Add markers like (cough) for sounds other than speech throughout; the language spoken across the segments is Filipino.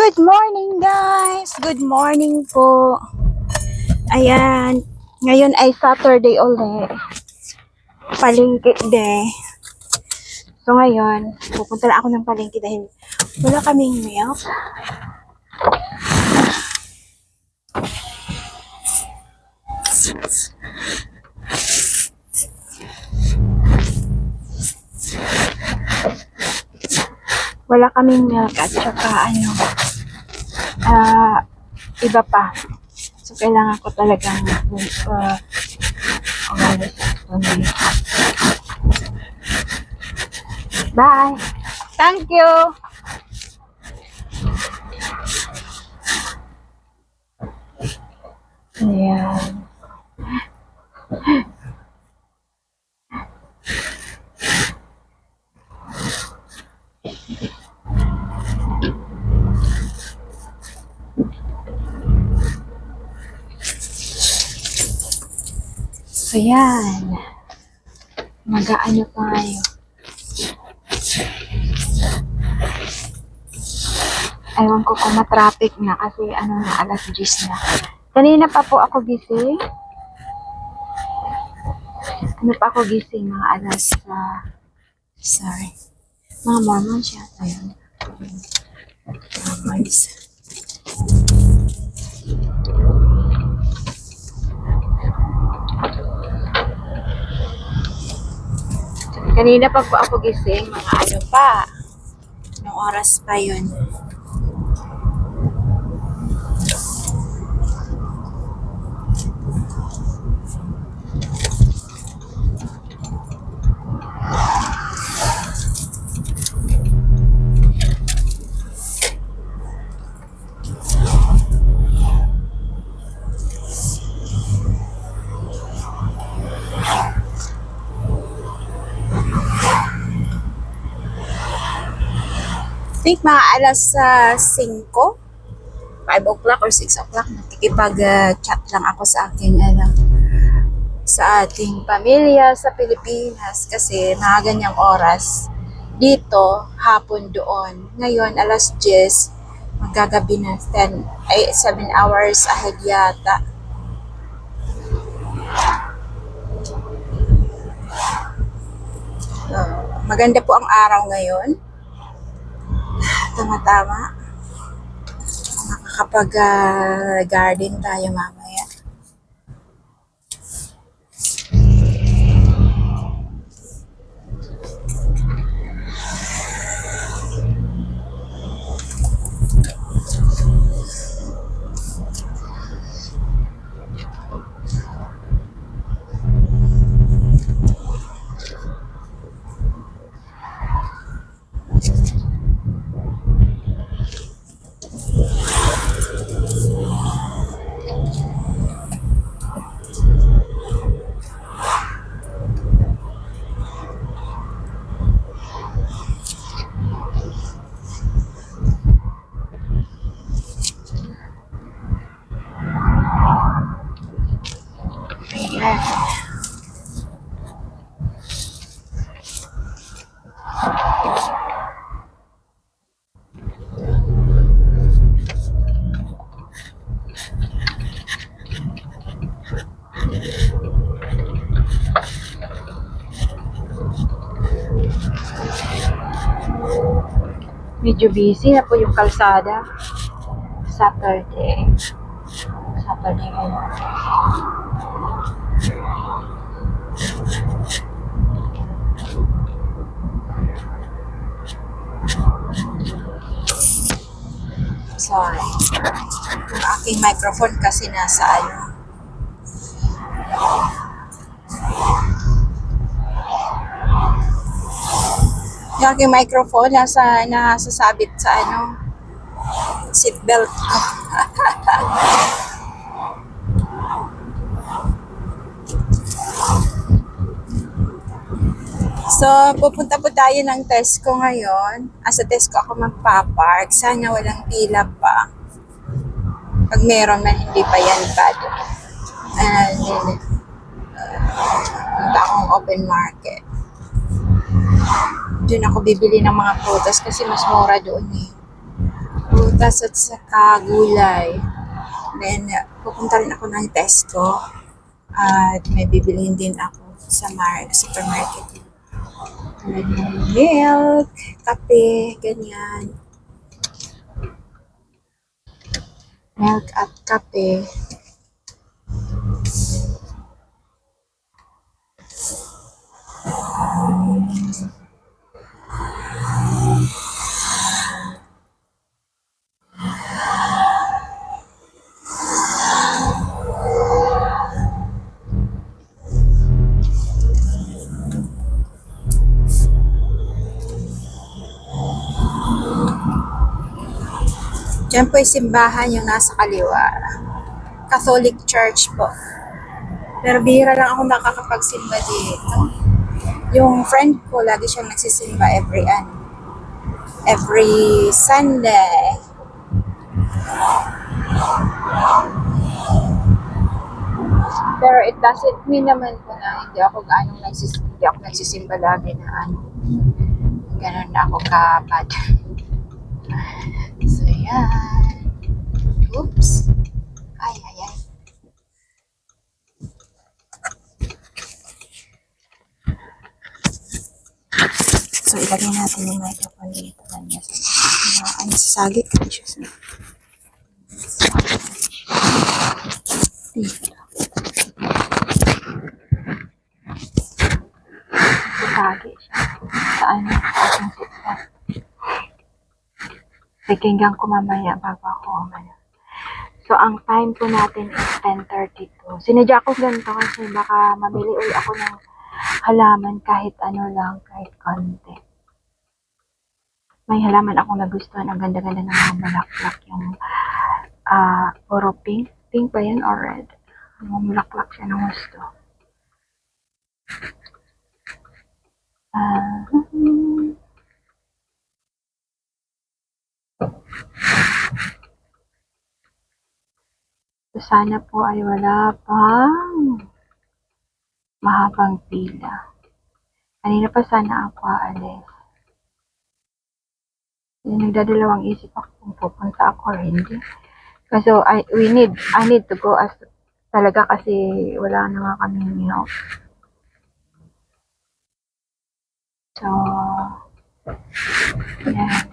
Good morning guys! Good morning po. Ayan. Ngayon ay Saturday ulit. Palengke day. So ngayon, pupunta ako ng palengke dahil wala kaming milk. Wala kaming milk at saka ano, ah, iba pa. So, kailangan ko talagang uh, na. Bye! Thank you! Ayan. So, yan. Mag-aano tayo. Ewan ko kung ma-traffic na kasi ano na, alas 10 na. Kanina pa po ako gising. Ano pa ako gising, mga alas, ah, sorry. Mga Mormons yata yun. Mormons. Kanina pa po ako gising, mga ano pa. Anong oras pa yun? Think mga alas sa 5, 5 o'clock or 6 o'clock, nakikipag-chat lang ako sa aking, ano, sa ating pamilya sa Pilipinas kasi mga ganyang oras. Dito, hapon doon. Ngayon, alas 10, magagabi na 10, ay 7 hours ahead yata. Maganda po ang araw ngayon. Tama-tama. Makakapag-garden tayo mamaya. Ayan. Medyo busy na po yung kalsada. Saturday. Saturday ngayon. Sorry. Yung aking microphone kasi nasa ano. Yung aking microphone nasa nasasabit sa ano seatbelt ko. (laughs) So, pupunta po tayo ng Tesco ngayon. Ah, sa Tesco ako magpapark. Sana walang pila pa. Pag meron man, hindi pa yan bad. And uh, punta akong open market. Doon ako bibili ng mga prutas kasi mas mura doon eh. prutas at saka gulay. Then, pupunta rin ako ng Tesco. At may bibilihin din ako sa mar supermarket. Tulad milk, kape, ganyan. Milk at kape. Diyan po yung simbahan yung nasa kaliwa. Catholic Church po. Pero bihira lang ako nakakapagsimba dito. Yung friend ko, lagi siyang nagsisimba every ano, every Sunday. Pero it doesn't mean naman po na hindi ako gaano nagsis hindi ako nagsisimba lagi na ano. Ganun na ako ka-bad. So, yan. Oops. Ay, ay, ay. So, ilagay natin yung microphone dito. Ganyan. So, ano, sasagit ko siya sa... Dito. Sasagit siya. Sa ano, sa aking sitwasyon. Pakinggan ko mamaya bago ako umano. So, ang time po natin is 10.32. Sinadya ko ganito kasi baka mamili ulit ako ng halaman kahit ano lang, kahit konti. May halaman akong nagustuhan. Ang ganda-ganda ng mga bulaklak. Yung ah puro pink. Pink ba yan or red? Yung bulaklak siya ng gusto. Sana po ay wala pang mahabang pila. Kanina pa sana ako aalis. Yung nagdadalawang isip ako kung pupunta ako or hindi. Kasi I, we need, I need to go as talaga kasi wala na nga kami milk. So, yan.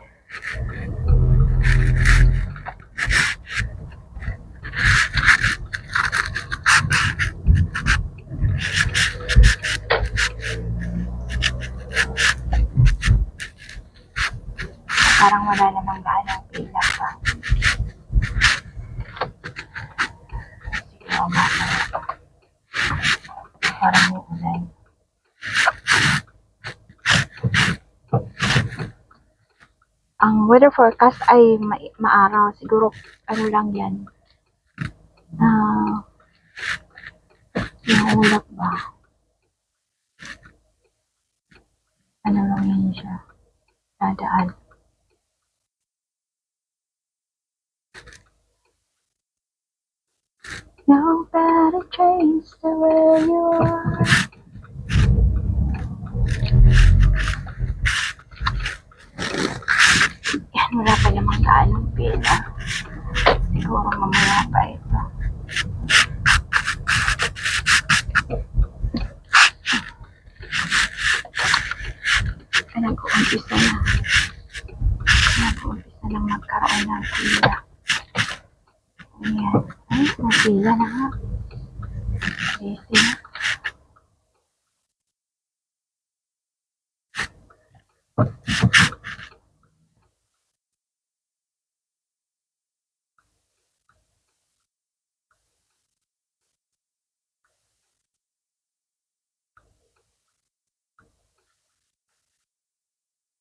Parang wala namang gaanong pila pa. Siguro mamaya. Parang may ulan. Ang weather forecast ay ma- maaraw. Siguro ano lang yan. Ah, yung ulap ba? Ano lang yan siya. Dadaan. Nobody changed the way you are. Yan, wala pa namang gaanong pila. Siguro mamaya pa ito. Ay, nag-uumpisa na. Nag-uumpisa na magkaroon ng pila. Ayan. Ay, may pila na nga. Busy na.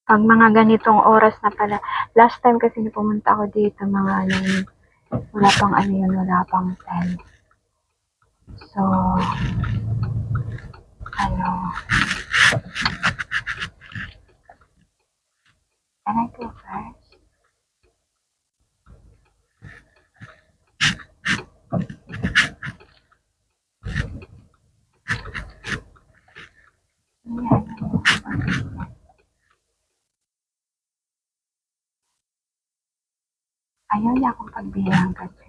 Pag mga ganitong oras na pala, last time kasi na pumunta ako dito, mga ano, wala pang ano yun, wala pang 10. So, ano, can I go first? Ayan. Ayaw niya akong pagbilang kasi.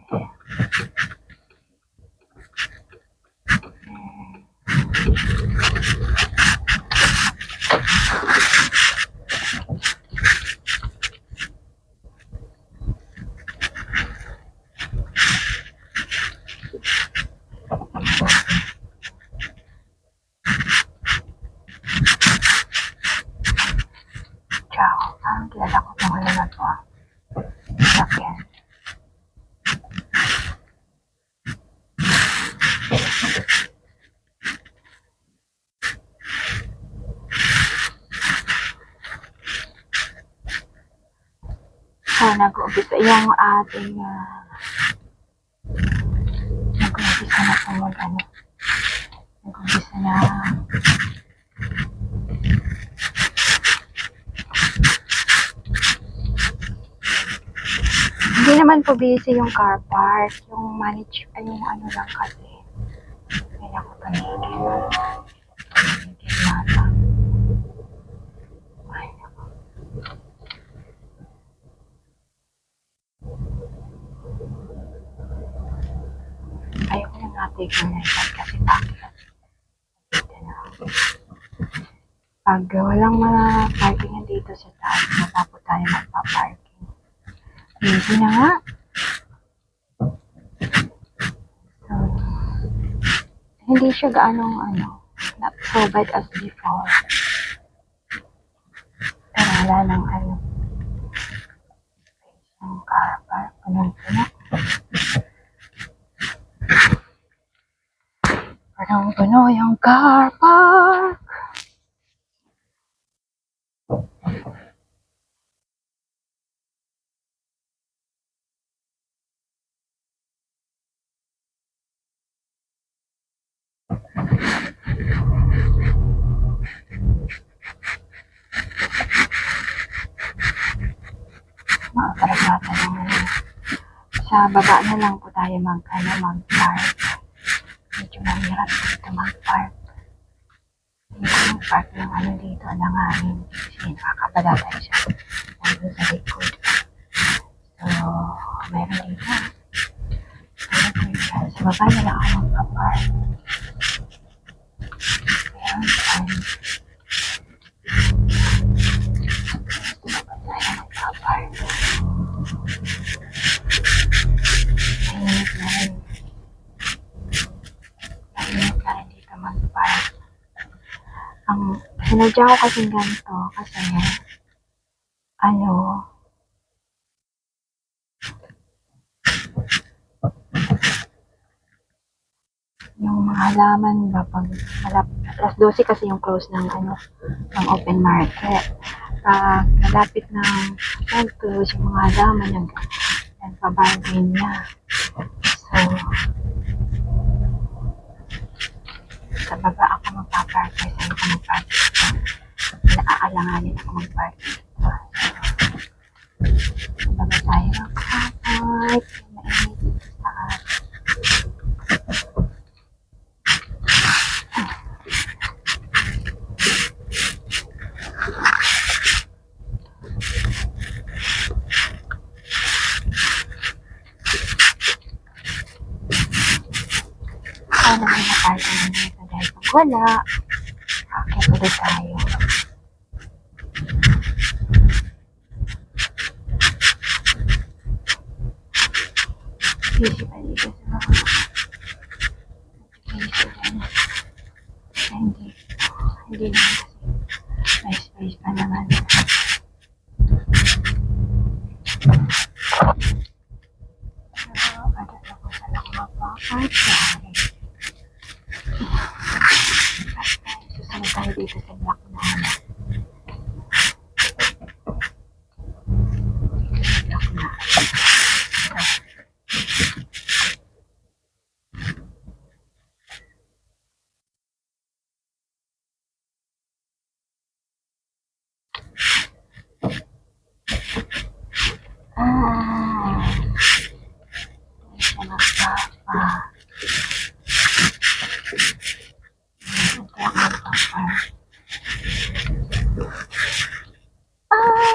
Ciao. Parang kilala ko itong ano na to. ah. Sakyan. So, nag-uumpisa yung ating uh, nag-uumpisa na po mag ano. Nag-uumpisa na Hindi naman po busy yung car park. Yung manage, ay yung ano lang kasi. Ay, ako panigil. Panigil yata. Ay, ako. Na nga tigil na yan kasi bakit? Na. Pag walang mga parking dito sa taas, matapos tayo magpa-parking. Easy na nga. So, hindi siya gaanong ano, not bad as before. Pero wala nang ano, space ng car park, ganun puno. Parang puno yung car park. mga karagatan ng ano. Sa baba na lang po tayo mag, ano, mag-park. Mahirap dito mag-park. Ko mag-park ng ano dito, ng hangin. Kasi nakakabala siya. Nandun sa likod. So, meron dito. Meron siya. Sa baba na lang ako mag-park. Sinadya ko kasing ganito kasi ano yung mga halaman ba pag malap, alas 12 kasi yung close ng ano ng open market. Pag malapit ng mag-close yung mga halaman nag nagpa-bargain na. So sa baba ako magpa-park kasi ako mag-park naaalanganin ako mag-park sa baba tayo mag-park mainit dito sa taas Sana wala, akit ulit tayo. Busy pa dito sa mga hindi hindi naman kasi may space pa naman pero ano na po sa lang magpapark tayo. Susunod tayo dito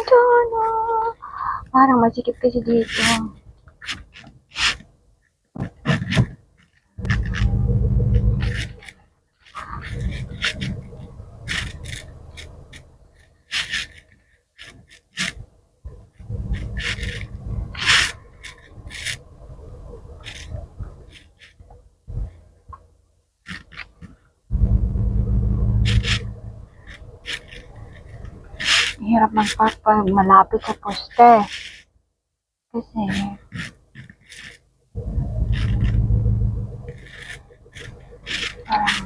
Don't know. I parang masikip kasi dito. Pag malapit sa poste. Kasi, parang.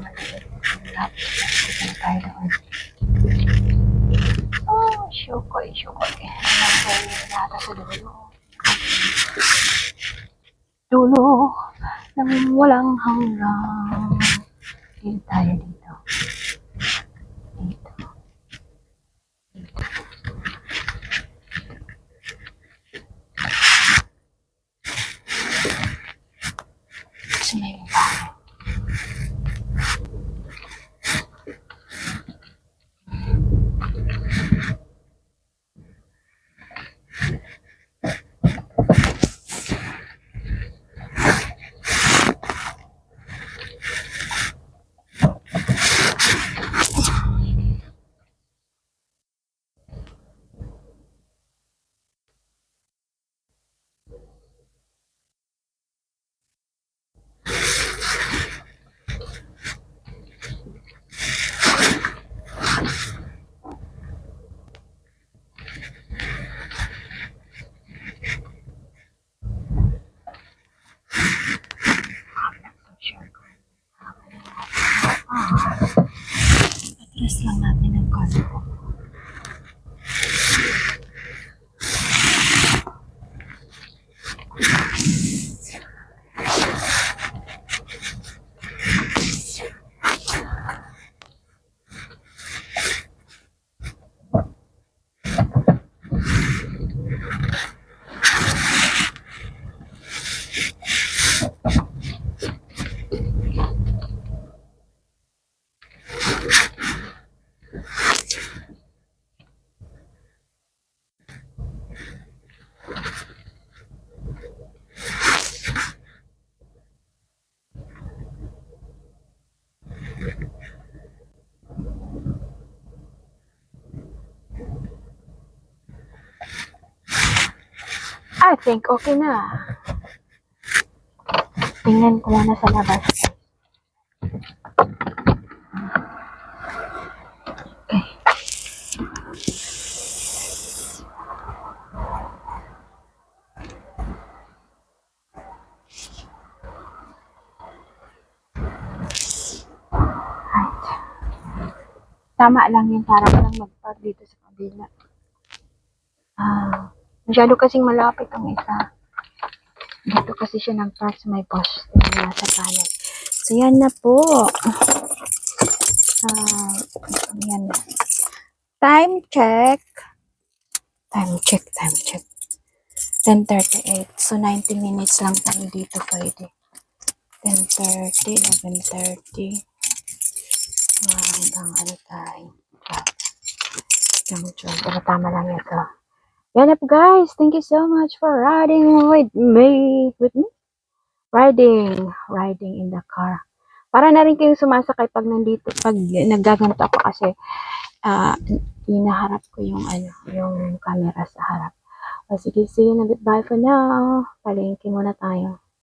Malapit sa poste doon. Oh, syukoy, syukoy. Ano ba sa dulo? Dulo ng walang hanggang. Dito tayo. Dito. Yeah. I think okay na. Tingnan ko muna sa labas. Tama lang yun para lang mag-park dito sa kabila. Masyado kasing malapit ang isa. Dito kasi siya nag-park sa may post na nasa kanan. So, yan na po. Ah, yan na. Time check. Time check, time check. 10.38. So, 90 minutes lang tayo dito pwede. 10.30, 11.30. Ah, hanggang ano tayo. Hanggang 12. Pero tama lang ito. Yan up guys. Thank you so much for riding with me. With me? Riding. Riding in the car. Para na rin kayong sumasakay pag nandito, pag nagaganto ako kasi ah inaharap ko yung ano, yung camera sa harap. O sige, you na. Goodbye for now. Palengke muna tayo.